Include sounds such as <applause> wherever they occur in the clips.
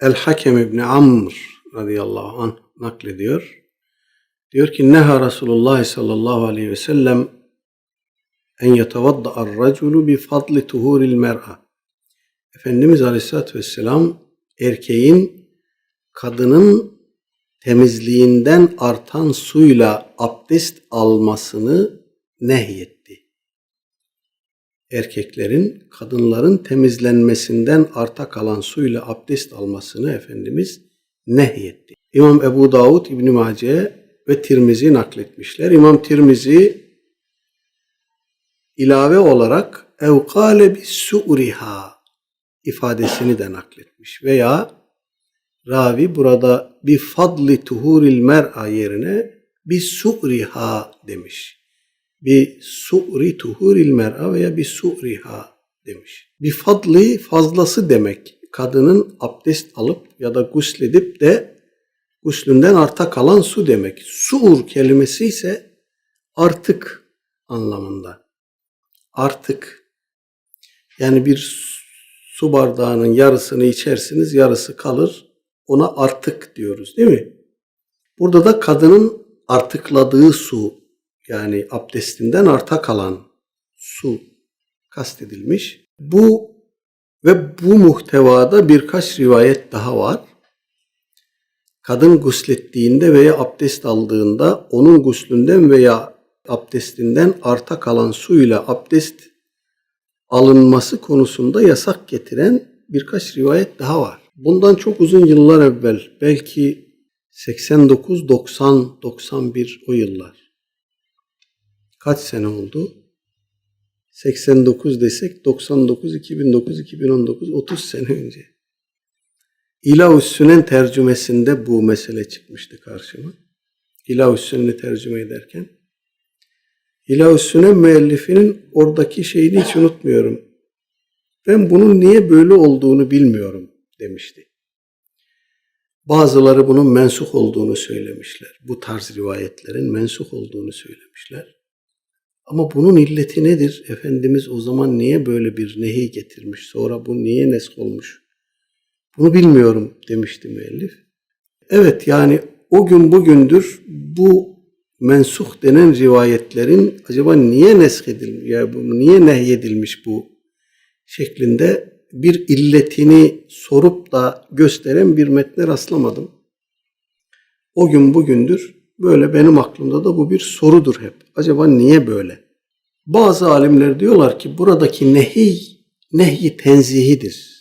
El-Hakem İbni Amr radıyallahu anh naklediyor. Diyor ki Neha Resulullah sallallahu aleyhi ve sellem en yetevadda'r raculu bi fadli tuhuril mer'a. Efendimiz aleyhissalatü vesselam erkeğin kadının temizliğinden artan suyla abdest almasını nehyetti. Erkeklerin kadınların temizlenmesinden arta kalan suyla abdest almasını Efendimiz nehyetti. İmam Ebu Davud İbn Mace ve Tirmizi nakletmişler. İmam Tirmizi ilave olarak evkale bis su'riha ifadesini de nakletmiş veya ravi burada bir fadli tuhuril mer'a yerine bir su'riha demiş. Bir su'ri tuhuril mer'a veya bir su'riha demiş. Bir fadli fazlası demek. Kadının abdest alıp ya da gusledip de guslünden arta kalan su demek. Su'ur kelimesi ise artık anlamında. Artık. Yani bir su bardağının yarısını içersiniz, yarısı kalır. Ona artık diyoruz değil mi? Burada da kadının artıkladığı su yani abdestinden arta kalan su kastedilmiş. Bu ve bu muhtevada birkaç rivayet daha var. Kadın guslettiğinde veya abdest aldığında onun guslünden veya abdestinden arta kalan suyla abdest alınması konusunda yasak getiren birkaç rivayet daha var. Bundan çok uzun yıllar evvel belki 89, 90, 91 o yıllar. Kaç sene oldu? 89 desek 99, 2009, 2019, 30 sene önce. Sünen tercümesinde bu mesele çıkmıştı karşıma. İlah-ı Sünen'i tercüme ederken. Sünen müellifinin oradaki şeyini hiç unutmuyorum. Ben bunun niye böyle olduğunu bilmiyorum demişti. Bazıları bunun mensuh olduğunu söylemişler. Bu tarz rivayetlerin mensuh olduğunu söylemişler. Ama bunun illeti nedir? Efendimiz o zaman niye böyle bir nehi getirmiş? Sonra bu niye nesk olmuş? Bunu bilmiyorum demişti müellif. Evet yani o gün bugündür bu mensuh denen rivayetlerin acaba niye nesk edilmiş, ya bu niye nehyedilmiş bu şeklinde bir illetini sorup da gösteren bir metne rastlamadım. O gün bugündür böyle benim aklımda da bu bir sorudur hep. Acaba niye böyle? Bazı alimler diyorlar ki buradaki nehi, nehi tenzihidir.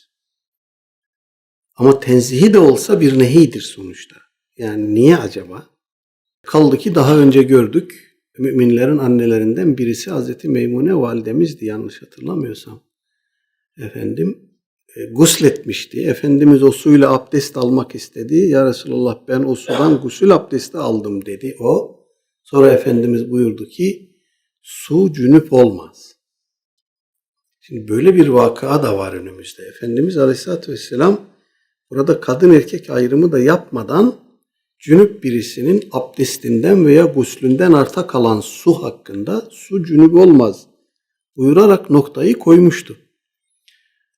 Ama tenzihi de olsa bir nehidir sonuçta. Yani niye acaba? Kaldı ki daha önce gördük. Müminlerin annelerinden birisi Hazreti Meymune validemizdi yanlış hatırlamıyorsam. Efendim gusletmişti. Efendimiz o suyla abdest almak istedi. Ya Resulallah ben o sudan <laughs> gusül abdesti aldım dedi o. Sonra Efendimiz buyurdu ki su cünüp olmaz. Şimdi böyle bir vakıa da var önümüzde. Efendimiz Aleyhisselatü Vesselam burada kadın erkek ayrımı da yapmadan cünüp birisinin abdestinden veya guslünden arta kalan su hakkında su cünüp olmaz buyurarak noktayı koymuştu.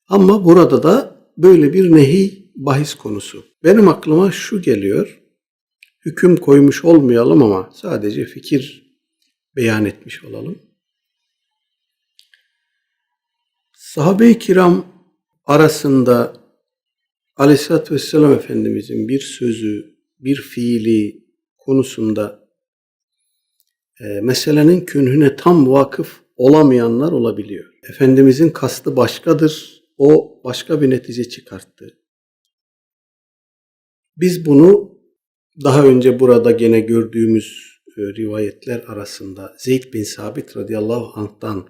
Ama burada da böyle bir nehi bahis konusu. Benim aklıma şu geliyor. Hüküm koymuş olmayalım ama sadece fikir beyan etmiş olalım. Sahabe-i kiram arasında Aleyhisselatü Vesselam Efendimizin bir sözü, bir fiili konusunda e, meselenin künhüne tam vakıf olamayanlar olabiliyor. Efendimizin kastı başkadır, o başka bir netice çıkarttı. Biz bunu daha önce burada gene gördüğümüz e, rivayetler arasında Zeyd bin Sabit radıyallahu anh'tan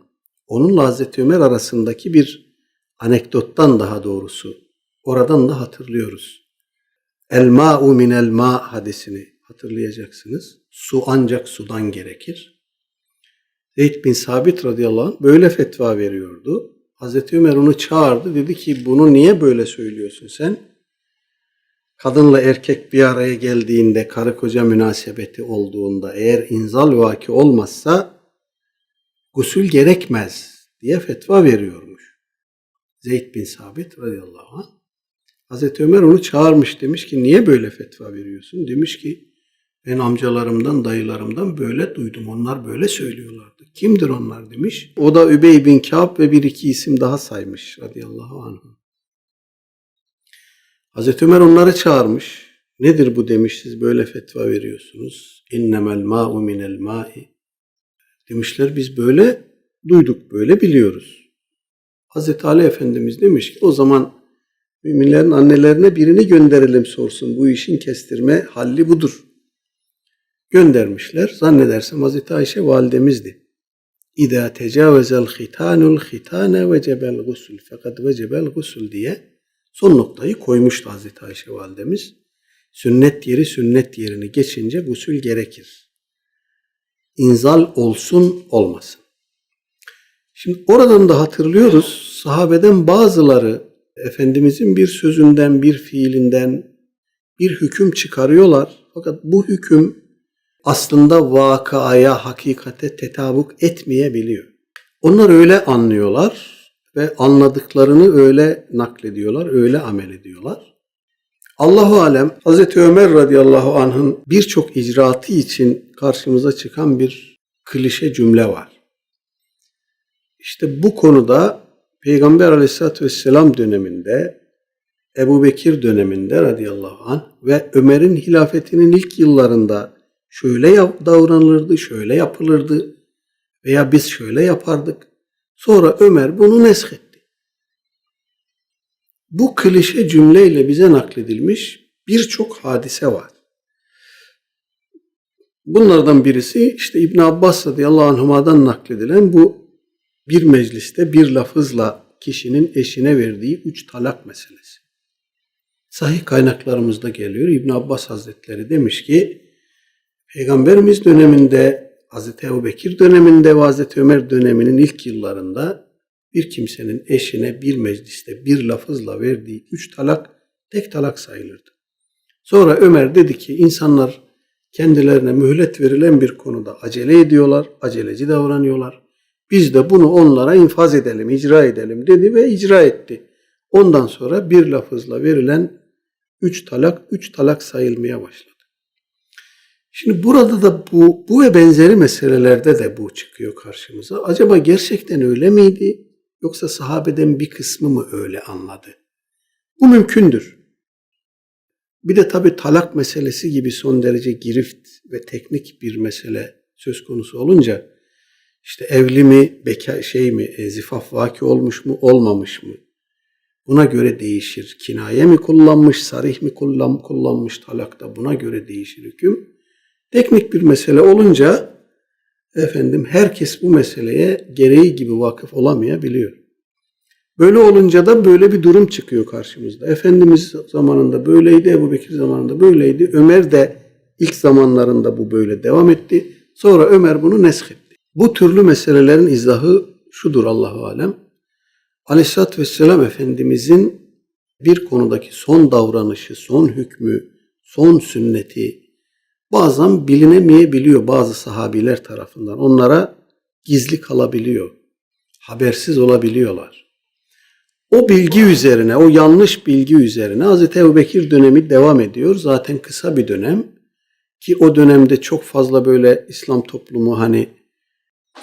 onunla Hazreti Ömer arasındaki bir anekdottan daha doğrusu oradan da hatırlıyoruz. El ma'u minel ma hadisini hatırlayacaksınız. Su ancak sudan gerekir. Zeyd bin Sabit radıyallahu anh böyle fetva veriyordu. Hazreti Ömer onu çağırdı. Dedi ki bunu niye böyle söylüyorsun sen? Kadınla erkek bir araya geldiğinde, karı koca münasebeti olduğunda eğer inzal vaki olmazsa gusül gerekmez diye fetva veriyormuş. Zeyd bin Sabit radıyallahu anh. Hazreti Ömer onu çağırmış demiş ki niye böyle fetva veriyorsun? Demiş ki ben amcalarımdan, dayılarımdan böyle duydum. Onlar böyle söylüyorlardı. Kimdir onlar demiş. O da Übey bin Kâb ve bir iki isim daha saymış radıyallahu anh. Hazreti Ömer onları çağırmış. Nedir bu demiş siz böyle fetva veriyorsunuz. İnnemel ma'u minel ma'i. Demişler biz böyle duyduk, böyle biliyoruz. Hazreti Ali Efendimiz demiş ki o zaman müminlerin annelerine birini gönderelim sorsun. Bu işin kestirme halli budur. Göndermişler. Zannedersem Hazreti Ayşe validemizdi. İza tecavezel hitanul hitane vecebel gusul. Fakat vecebel gusul diye son noktayı koymuştu Hazreti Ayşe validemiz. Sünnet yeri sünnet yerini geçince gusül gerekir. İnzal olsun olmasın. Şimdi oradan da hatırlıyoruz sahabeden bazıları Efendimizin bir sözünden, bir fiilinden bir hüküm çıkarıyorlar. Fakat bu hüküm aslında vakaya, hakikate tetabuk etmeyebiliyor. Onlar öyle anlıyorlar ve anladıklarını öyle naklediyorlar, öyle amel ediyorlar. Allahu alem Hazreti Ömer radıyallahu anh'ın birçok icraatı için karşımıza çıkan bir klişe cümle var. İşte bu konuda Peygamber aleyhissalatü vesselam döneminde Ebu Bekir döneminde radıyallahu anh ve Ömer'in hilafetinin ilk yıllarında şöyle davranılırdı, şöyle yapılırdı veya biz şöyle yapardık. Sonra Ömer bunu neshetti. Bu klişe cümleyle bize nakledilmiş birçok hadise var. Bunlardan birisi işte İbn Abbas radıyallahu anhuma'dan nakledilen bu bir mecliste bir lafızla kişinin eşine verdiği üç talak meselesi. Sahih kaynaklarımızda geliyor. İbn Abbas Hazretleri demiş ki Peygamberimiz döneminde Hazreti Ebu Bekir döneminde ve Hazreti Ömer döneminin ilk yıllarında bir kimsenin eşine bir mecliste bir lafızla verdiği üç talak tek talak sayılırdı. Sonra Ömer dedi ki insanlar kendilerine mühlet verilen bir konuda acele ediyorlar, aceleci davranıyorlar. Biz de bunu onlara infaz edelim, icra edelim dedi ve icra etti. Ondan sonra bir lafızla verilen üç talak, üç talak sayılmaya başladı. Şimdi burada da bu, bu ve benzeri meselelerde de bu çıkıyor karşımıza. Acaba gerçekten öyle miydi? Yoksa sahabeden bir kısmı mı öyle anladı? Bu mümkündür. Bir de tabi talak meselesi gibi son derece girift ve teknik bir mesele söz konusu olunca işte evli mi, beka şey mi, e, zifaf vaki olmuş mu, olmamış mı? Buna göre değişir. Kinaye mi kullanmış, sarih mi kullan, kullanmış talakta buna göre değişir hüküm. Teknik bir mesele olunca efendim herkes bu meseleye gereği gibi vakıf olamayabiliyor. Böyle olunca da böyle bir durum çıkıyor karşımızda. Efendimiz zamanında böyleydi, Ebu Bekir zamanında böyleydi. Ömer de ilk zamanlarında bu böyle devam etti. Sonra Ömer bunu neshetti. Bu türlü meselelerin izahı şudur Allahu alem. Aleyhisselatü Vesselam Efendimizin bir konudaki son davranışı, son hükmü, son sünneti bazen bilinemeyebiliyor bazı sahabiler tarafından. Onlara gizli kalabiliyor. Habersiz olabiliyorlar. O bilgi üzerine, o yanlış bilgi üzerine Hz. Ebu Bekir dönemi devam ediyor. Zaten kısa bir dönem ki o dönemde çok fazla böyle İslam toplumu hani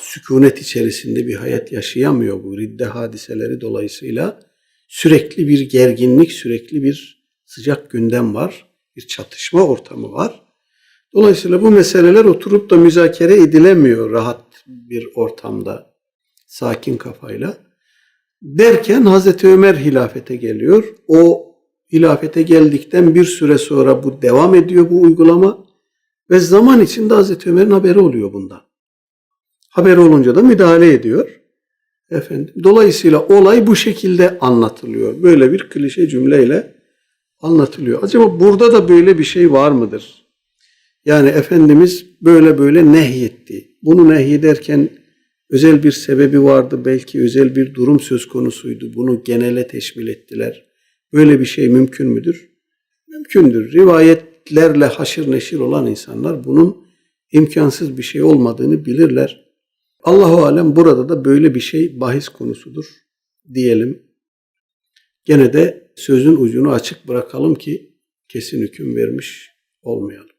sükunet içerisinde bir hayat yaşayamıyor bu ridde hadiseleri dolayısıyla. Sürekli bir gerginlik, sürekli bir sıcak gündem var. Bir çatışma ortamı var. Dolayısıyla bu meseleler oturup da müzakere edilemiyor rahat bir ortamda, sakin kafayla. Derken Hazreti Ömer hilafete geliyor. O hilafete geldikten bir süre sonra bu devam ediyor bu uygulama ve zaman içinde Hazreti Ömer'in haberi oluyor bundan. Haberi olunca da müdahale ediyor. Efendim, dolayısıyla olay bu şekilde anlatılıyor. Böyle bir klişe cümleyle anlatılıyor. Acaba burada da böyle bir şey var mıdır? Yani Efendimiz böyle böyle nehyetti. Bunu nehyederken özel bir sebebi vardı. Belki özel bir durum söz konusuydu. Bunu genele teşmil ettiler. Böyle bir şey mümkün müdür? Mümkündür. Rivayetlerle haşır neşir olan insanlar bunun imkansız bir şey olmadığını bilirler. Allahu alem burada da böyle bir şey bahis konusudur diyelim. Gene de sözün ucunu açık bırakalım ki kesin hüküm vermiş olmayalım.